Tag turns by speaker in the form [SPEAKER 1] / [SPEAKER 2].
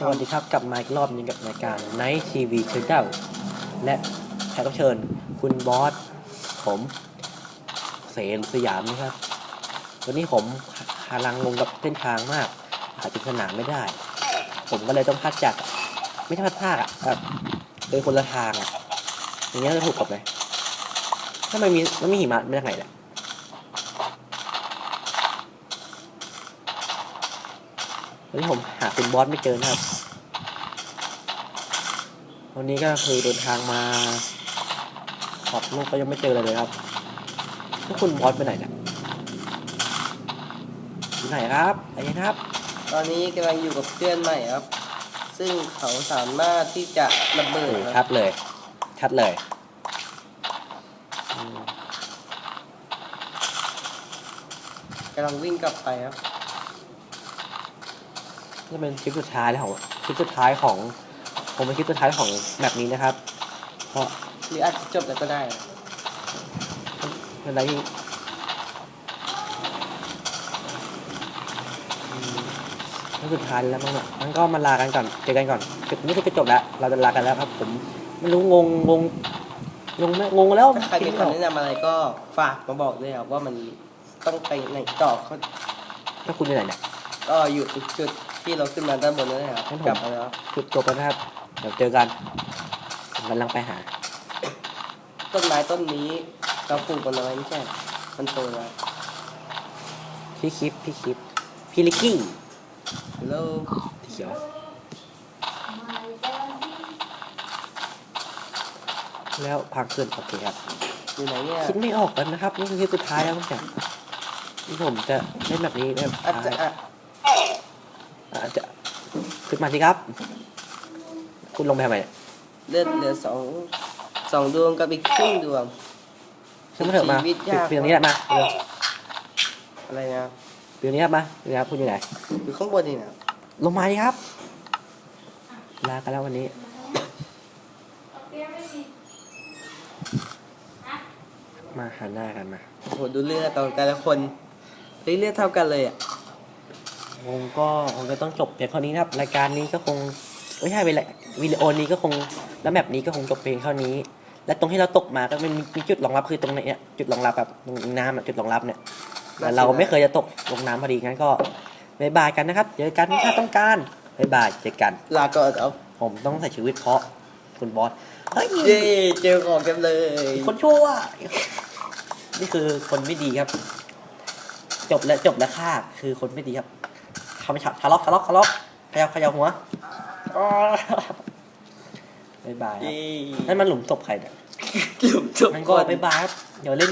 [SPEAKER 1] สวัสดีครับกลับมาอีกรอบนึงกับรายการ Night TV Channel และแขกรับเชิญ คุณบอส ผมเสนสยามนะครับ วันนี้ผมกำลังงงกับเส้นทางมาก หาจุดสนามไม่ได้ ผมก็เลยต้องพัดจาก ไม่ใช่พัดภาคอะแบบเดินคนละทางอะอย่างเงี้ยจะถูกกับไหมถ้ามันมีมันมีหิมะมาจากไหนเนี่ย วันนี้ผมหาคุณบอสไม่เจอนะครับ วันนี้ก็คือเดินทางมาขอบโลกก็ยังไม่เจอเลยเลยครับพวกคุณบอสไปไหนเนี่ยอยู่ไหนครับไอ้นะครับ
[SPEAKER 2] ตอนนี้กำลังอยู่กับเพื่อนใหม่ครับ ซึ่งเขาสามารถที่จะระเบิ
[SPEAKER 1] โอ้
[SPEAKER 2] ด
[SPEAKER 1] โห
[SPEAKER 2] ค
[SPEAKER 1] ชั
[SPEAKER 2] รับ
[SPEAKER 1] ดเลย ชัดเลยอืม
[SPEAKER 2] กำลังวิ่งกลับไปครับ
[SPEAKER 1] นี่เป็นคลิปสุดท้ายแล้วของคลิปสุดท้ายของ ผมเป็นคลิปสุดท้ายของแบบนี้นะครับ เพราะ
[SPEAKER 2] หรืออาจจะจบแล้วก็ได้
[SPEAKER 1] เป็นอะไรที่อืมคลิปสุดท้ายแล้วมั้งเนี่ยมันก็มาลากันก่อน เจอกันก่อนคลิปนี้คือจะจบแล้ว เราจะลากันแล้วครับ ผม ไม่รู้งงงงงงไหมงงแล้ว
[SPEAKER 2] ถ้าใครมีคำแนะนำอะไรก็ฝากมาบอกด้วยครับว่ามันต้องไปไหนต่อเขา
[SPEAKER 1] ถ้าคุณอยู่ไหนเนี่ย
[SPEAKER 2] ก็อยู่จุด ที่เราขึ้นมาด้านบนนั่นแหละครับ
[SPEAKER 1] งั้นผม
[SPEAKER 2] กลับมาแล้วครับ
[SPEAKER 1] คลิปจบแล้วนะครับ เดี๋ยวเจอกันผมกำลังไปหา
[SPEAKER 2] ต้นไม้ต้นนี้เราปลูกมันเอาไว้ไม่ใช่มันโตแล้ว
[SPEAKER 1] พี่คลิปพี่คลิปพี่ลิกกี้
[SPEAKER 2] แล้ว
[SPEAKER 1] สีเขียวแล้วพังขึ้นโอเคครับ
[SPEAKER 2] อยู่ไหนเนี่ย
[SPEAKER 1] คิดไม่ออกแล้วนะครับ นี่คือคลิปสุดท้ายแล้วผมจะที่ผมจะเล่นแบบนี้แบบ
[SPEAKER 2] อาจจะ อะ
[SPEAKER 1] อาจจะขึ้นมาสิครับ คุณลงไปทำไมเนี่ย
[SPEAKER 2] เลือดเหลือสองสองดวงกับอีกครึ่งดวง
[SPEAKER 1] ขึ้นมาเถอะมา
[SPEAKER 2] ชีวิตยาก
[SPEAKER 1] เปียงนี้แหละมาเร็ว
[SPEAKER 2] อะไรนะ
[SPEAKER 1] เปียงนี้ครับมาเปียงนี้ครับคุณอยู่ไหน
[SPEAKER 2] อยู่ข้างบนนี่นะ
[SPEAKER 1] ลงมาดิครับ ลากันแล้ววันนี้ มาหันหน้ากันมา
[SPEAKER 2] โอ้โหดูเลือดตอนแต่ละคนเฮ้ยเลือดเท่ากันเลยอะ
[SPEAKER 1] คงก็คงจะต้องจบเพียงเท่านี้นะครับ รายการนี้ก็คงไม่ใช่เวลาวิดีโอนี้ก็คงแล้วแบบนี้ก็คงจบเพียงเท่านี้ และตรงที่เราตกมาก็เป็นมีมีจุดรองรับคือตรงเนี้ยจุดรองรับแบบตรงน้ำอะจุดรองรับเนี่ยแต่เราไม่เคยจะตกลงน้ำพอดีงั้นก็บายบายกันนะครับเจอกันถ้าต้องการบายบายเจอกัน
[SPEAKER 2] ลาก่อนครับ
[SPEAKER 1] ผมต้องใส่ชีวิตเพราะคุณบอสเฮ้ย
[SPEAKER 2] เย้เจอของกันเลย
[SPEAKER 1] คนชั่วนี่คือคนไม่ดีครับ จบแล้วจบแล้วค่ะคือคนไม่ดีครับ ทำให้ทะเลาะทะเลาะทะเลาะขยับขยับหัวอ๋อบายบายครับ
[SPEAKER 2] เย้
[SPEAKER 1] นั่นมันหลุมศพใครเนี่ย
[SPEAKER 2] หลุมจบ
[SPEAKER 1] มัน
[SPEAKER 2] ค
[SPEAKER 1] ก็
[SPEAKER 2] น
[SPEAKER 1] บายบายครับเดี๋ยวเล่น